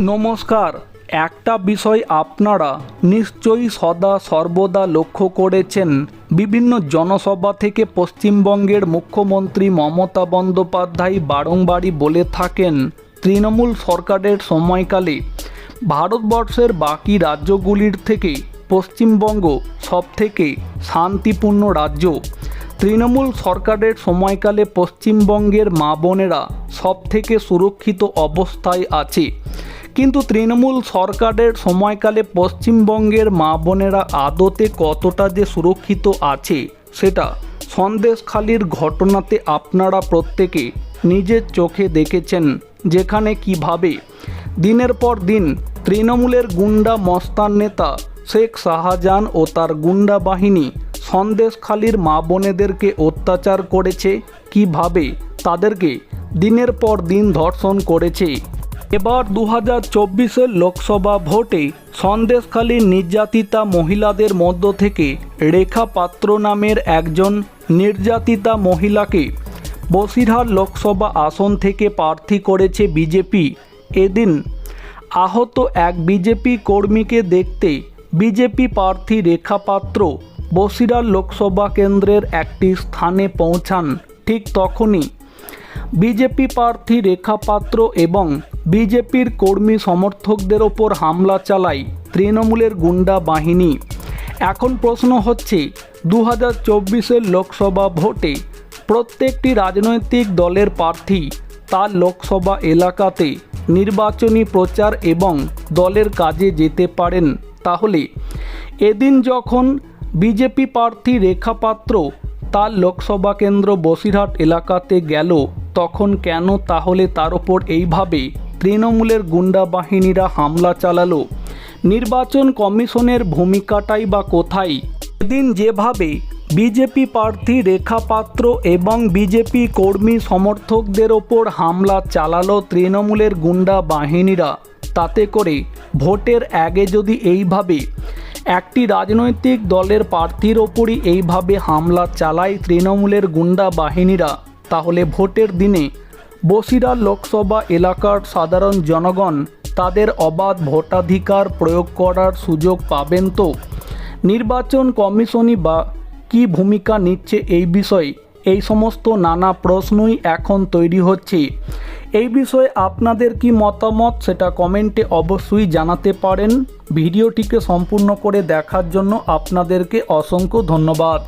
নমস্কার। একটা বিষয় আপনারা নিশ্চয়ই সদা সর্বদা লক্ষ্য করেছেন। বিভিন্ন জনসভা থেকে পশ্চিমবঙ্গের মুখ্যমন্ত্রী মমতা বন্দ্যোপাধ্যায় বারংবারই বলে থাকেন, তৃণমূল সরকারের সময়কালে ভারতবর্ষের বাকি রাজ্যগুলির থেকে পশ্চিমবঙ্গ সবথেকে শান্তিপূর্ণ রাজ্য। তৃণমূল সরকারের সময়কালে পশ্চিমবঙ্গের মা বোনেরা সবথেকে সুরক্ষিত অবস্থায় আছে। কিন্তু তৃণমূল সরকারের সময়কালে পশ্চিমবঙ্গের মা বোনেরা আদতে কতটা যে সুরক্ষিত আছে, সেটা সন্দেশখালির ঘটনাতে আপনারা প্রত্যেকে নিজের চোখে দেখেছেন, যেখানে কীভাবে দিনের পর দিন তৃণমূলের গুন্ডা মস্তান নেতা শেখ শাহজাহান ও তার গুন্ডা বাহিনী সন্দেশখালির মা বোনেদেরকে অত্যাচার করেছে, কীভাবে তাদেরকে দিনের পর দিন ধর্ষণ করেছে এবার দু হাজার চব্বিশের লোকসভা ভোটে সন্দেশখালীর নির্যাতিতা মহিলাদের মধ্য থেকে রেখা পাত্র নামের একজন নির্যাতিতা মহিলাকে বসিরহাট লোকসভা আসন থেকে প্রার্থী করেছে বিজেপি। এদিন আহত এক বিজেপি কর্মীকে দেখতে বিজেপি প্রার্থী রেখা পাত্র বসিরহাট লোকসভা কেন্দ্রের একটি স্থানে পৌঁছান। ঠিক তখনই বিজেপি প্রার্থী রেখা পাত্র এবং বিজেপির কর্মী সমর্থকদের ওপর হামলা চালায় তৃণমূলের গুন্ডা বাহিনী। এখন প্রশ্ন হচ্ছে দু হাজার লোকসভা ভোটে প্রত্যেকটি রাজনৈতিক দলের প্রার্থী তার লোকসভা এলাকাতে নির্বাচনী প্রচার এবং দলের কাজে যেতে পারেন। তাহলে এদিন যখন বিজেপি প্রার্থী রেখা পাত্র তার লোকসভা কেন্দ্র বসিরহাট এলাকাতে গেল তখন কেন তাহলে তার ওপর এইভাবে তৃণমূলের গুন্ডা বাহিনীরা হামলা চালালো? নির্বাচন কমিশনের ভূমিকাটাই বা কোথায়? এদিন যেভাবে বিজেপি প্রার্থী রেখা পাত্র এবং বিজেপি কর্মী সমর্থকদের ওপর হামলা চালালো তৃণমূলের গুন্ডা বাহিনীরা, তাতে করে ভোটের আগে যদি এইভাবে একটি রাজনৈতিক দলের প্রার্থীর ওপরই এইভাবে হামলা চালায় তৃণমূলের গুন্ডা বাহিনীরা তাহলে ভোটের দিনে বসিরহাট লোকসভা এলাকার সাধারণ জনগণ তাদের অবাধ ভোটাধিকার প্রয়োগ করার সুযোগ পাবেন তো? নির্বাচন কমিশনই বা কী ভূমিকা নিচ্ছে এই বিষয়ে? এই সমস্ত নানা প্রশ্নই এখন তৈরি হচ্ছে। এই বিষয়ে আপনাদের কি মতামত সেটা কমেন্টে অবশ্যই জানাতে পারেন। ভিডিওটিকে সম্পূর্ণ করে দেখার জন্য আপনাদেরকে অসংখ্য ধন্যবাদ।